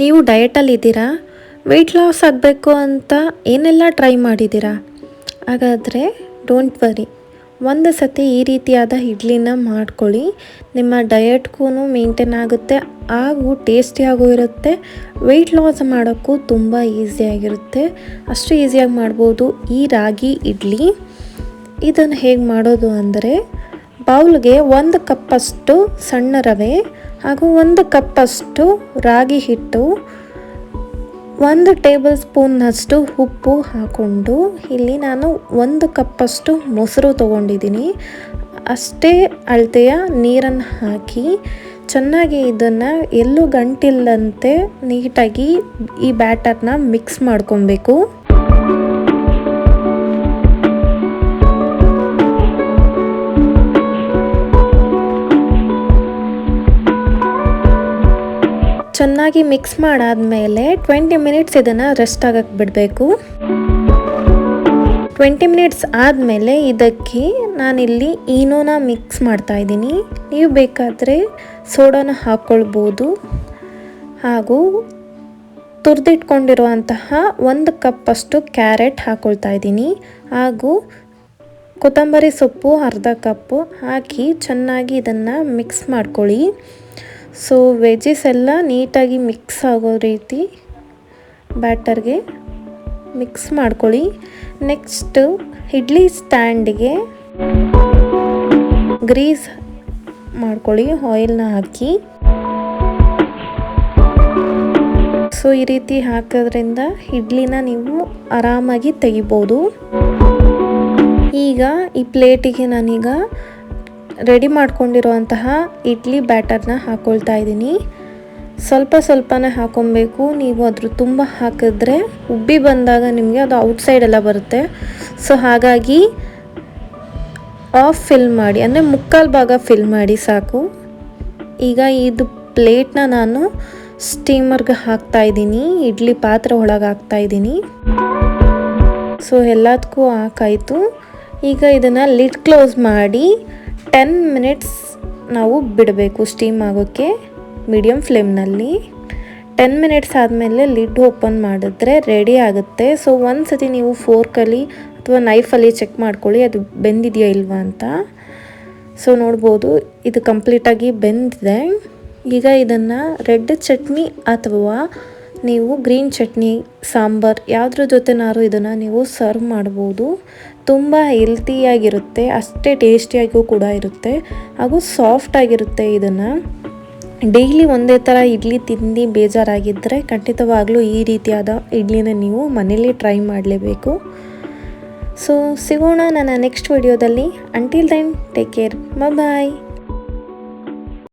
ನೀವು ಡಯಟಲ್ಲಿ ಇದ್ದೀರಾ? Weight loss ಆಗಬೇಕು ಅಂತ ಏನೆಲ್ಲ ಟ್ರೈ ಮಾಡಿದ್ದೀರಾ? ಹಾಗಾದರೆ ಡೋಂಟ್ ವರಿ ಒಂದು ಸತಿ ಈ ರೀತಿಯಾದ ಇಡ್ಲಿನ ಮಾಡ್ಕೊಳ್ಳಿ. ನಿಮ್ಮ ಡಯಟ್ಗೂ ಮೇಂಟೈನ್ ಆಗುತ್ತೆ. ಹಾಗೂ ಟೇಸ್ಟಿಯಾಗೂ ಇರುತ್ತೆ. ವೆಯ್ಟ್ ಲಾಸ್ ಮಾಡೋಕ್ಕೂ ತುಂಬ ಈಸಿಯಾಗಿರುತ್ತೆ ಅಷ್ಟು ಈಸಿಯಾಗಿ ಮಾಡ್ಬೋದು ಈ ರಾಗಿ ಇಡ್ಲಿ. ಇದನ್ನು ಹೇಗೆ ಮಾಡೋದು ಅಂದರೆ ಬೌಲ್ಗೆ ಒಂದು ಕಪ್ಪಷ್ಟು ಸಣ್ಣ ರವೆ ಹಾಗೂ ಒಂದು ಕಪ್ಪಷ್ಟು ರಾಗಿ ಹಿಟ್ಟು, ಒಂದು ಟೇಬಲ್ ಸ್ಪೂನ್ನಷ್ಟು ಉಪ್ಪು ಹಾಕ್ಕೊಂಡು ಇಲ್ಲಿ ನಾನು ಒಂದು ಕಪ್ಪಷ್ಟು ಮೊಸರು ತೊಗೊಂಡಿದ್ದೀನಿ. ಅಷ್ಟೇ ಅಳತೆಯ ನೀರನ್ನು ಹಾಕಿ ಚೆನ್ನಾಗಿ ಇದನ್ನು ಎಲ್ಲೂ ಗಂಟಿಲ್ಲಂತೆ ನೀಟಾಗಿ ಈ ಬ್ಯಾಟರ್ನ ಮಿಕ್ಸ್ ಮಾಡ್ಕೊಬೇಕು. ಚೆನ್ನಾಗಿ ಮಿಕ್ಸ್ ಮಾಡಾದ್ಮೇಲೆ ಟ್ವೆಂಟಿ ಮಿನಿಟ್ಸ್ ಇದನ್ನು ರೆಸ್ಟ್ ಆಗಕ್ಕೆ ಬಿಡಬೇಕು. ಟ್ವೆಂಟಿ ಮಿನಿಟ್ಸ್ ಆದಮೇಲೆ ಇದಕ್ಕೆ ನಾನಿಲ್ಲಿ ಈನೋನ ಮಿಕ್ಸ್ ಮಾಡ್ತಾ ಇದ್ದೀನಿ. ನೀವು ಬೇಕಾದರೆ ಸೋಡಾನ ಹಾಕ್ಕೊಳ್ಬೋದು ಹಾಗೂ ತುರಿದಿಟ್ಕೊಂಡಿರುವಂತಹ ಒಂದು ಕಪ್ಪಷ್ಟು ಕ್ಯಾರೆಟ್ ಹಾಕ್ಕೊಳ್ತಾ ಇದ್ದೀನಿ. ಹಾಗೂ ಕೊತ್ತಂಬರಿ ಸೊಪ್ಪು, ಅರ್ಧ ಕಪ್ಪು ಹಾಕಿ ಚೆನ್ನಾಗಿ ಇದನ್ನು ಮಿಕ್ಸ್ ಮಾಡ್ಕೊಳ್ಳಿ. ಸೊ ವೆಜ್ಜಸ್ ಎಲ್ಲ ನೀಟಾಗಿ ಮಿಕ್ಸ್ ಆಗೋ ರೀತಿ ಬ್ಯಾಟರ್ಗೆ ಮಿಕ್ಸ್ ಮಾಡ್ಕೊಳ್ಳಿ. ನೆಕ್ಸ್ಟು ಇಡ್ಲಿ ಸ್ಟ್ಯಾಂಡಿಗೆ ಗ್ರೀಸ್ ಮಾಡ್ಕೊಳ್ಳಿ ಆಯಿಲ್ನ ಹಾಕಿ. ಸೊ ಈ ರೀತಿ ಹಾಕೋದ್ರಿಂದ ಇಡ್ಲಿನ ನೀವು ಆರಾಮಾಗಿ ತೆಗಿಬೋದು. ಈಗ ಈ ಪ್ಲೇಟಿಗೆ ನಾನೀಗ ರೆಡಿ ಮಾಡ್ಕೊಂಡಿರುವಂತಹ ಇಡ್ಲಿ ಬ್ಯಾಟರ್ನ ಹಾಕ್ಕೊಳ್ತಾ ಇದ್ದೀನಿ. ಸ್ವಲ್ಪ ಸ್ವಲ್ಪನೇ ಹಾಕೊಬೇಕು. ನೀವು ಅದ್ರ ತುಂಬ ಹಾಕಿದ್ರೆ ಉಬ್ಬಿ ಬಂದಾಗ ನಿಮಗೆ ಅದು ಔಟ್ಸೈಡ್ ಎಲ್ಲ ಬರುತ್ತೆ. ಸೊ, ಹಾಗಾಗಿ ಆಫ್ ಫಿಲ್ ಮಾಡಿ, ಅಂದರೆ ಮುಕ್ಕಾಲು ಭಾಗ ಫಿಲ್ ಮಾಡಿ ಸಾಕು. ಈಗ ಇದು ಪ್ಲೇಟ್ನ ನಾನು ಸ್ಟೀಮರ್ಗೆ ಹಾಕ್ತಾ ಇದ್ದೀನಿ. ಇಡ್ಲಿ ಪಾತ್ರೆ ಒಳಗೆ ಹಾಕ್ತಾ ಇದ್ದೀನಿ. ಸೊ, ಎಲ್ಲದಕ್ಕೂ ಹಾಕಾಯಿತು. ಈಗ ಇದನ್ನು ಲಿಡ್ ಕ್ಲೋಸ್ ಮಾಡಿ ಟೆನ್ ಮಿನಿಟ್ಸ್ ನಾವು ಬಿಡಬೇಕು ಸ್ಟೀಮ್ ಆಗೋಕ್ಕೆ ಮೀಡಿಯಮ್ ಫ್ಲೇಮ್ನಲ್ಲಿ ಟೆನ್ ಮಿನಿಟ್ಸ್ ಆದಮೇಲೆ ಲಿಡ್ ಓಪನ್ ಮಾಡಿದ್ರೆ ರೆಡಿ ಆಗುತ್ತೆ. ಸೊ ಒಂದು ಸತಿ ನೀವು ಫೋರ್ಕಲ್ಲಿ ಅಥವಾ ನೈಫಲ್ಲಿ ಚೆಕ್ ಮಾಡ್ಕೊಳ್ಳಿ, ಅದು ಬೆಂದಿದೆಯಾ ಇಲ್ವಾ ಅಂತ. ಸೊ ನೋಡ್ಬೋದು, ಇದು ಕಂಪ್ಲೀಟಾಗಿ ಬೆಂದಿದೆ. ಈಗ ಇದನ್ನು ರೆಡ್ ಚಟ್ನಿ ಅಥವಾ ನೀವು ಗ್ರೀನ್ ಚಟ್ನಿ, ಸಾಂಬಾರ್ ಯಾವುದ್ರ ಜೊತೆನಾರು ಇದನ್ನು ನೀವು ಸರ್ವ್ ಮಾಡ್ಬೋದು. ತುಂಬ ಹೆಲ್ತಿಯಾಗಿರುತ್ತೆ, ಅಷ್ಟೇ ಟೇಸ್ಟಿಯಾಗೂ ಕೂಡ ಇರುತ್ತೆ. ಹಾಗೂ ಸಾಫ್ಟಾಗಿರುತ್ತೆ ಇದನ್ನು. ಡೈಲಿ ಒಂದೇ ಥರ ಇಡ್ಲಿ ತಿಂದು ಬೇಜಾರಾಗಿದ್ದರೆ ಖಂಡಿತವಾಗಲೂ ಈ ರೀತಿಯಾದ ಇಡ್ಲಿನ ನೀವು ಮನೇಲಿ ಟ್ರೈ ಮಾಡಲೇಬೇಕು. ಸೊ ಸಿಗೋಣ ನನ್ನ ನೆಕ್ಸ್ಟ್ ವಿಡಿಯೋದಲ್ಲಿ. Until then take care bye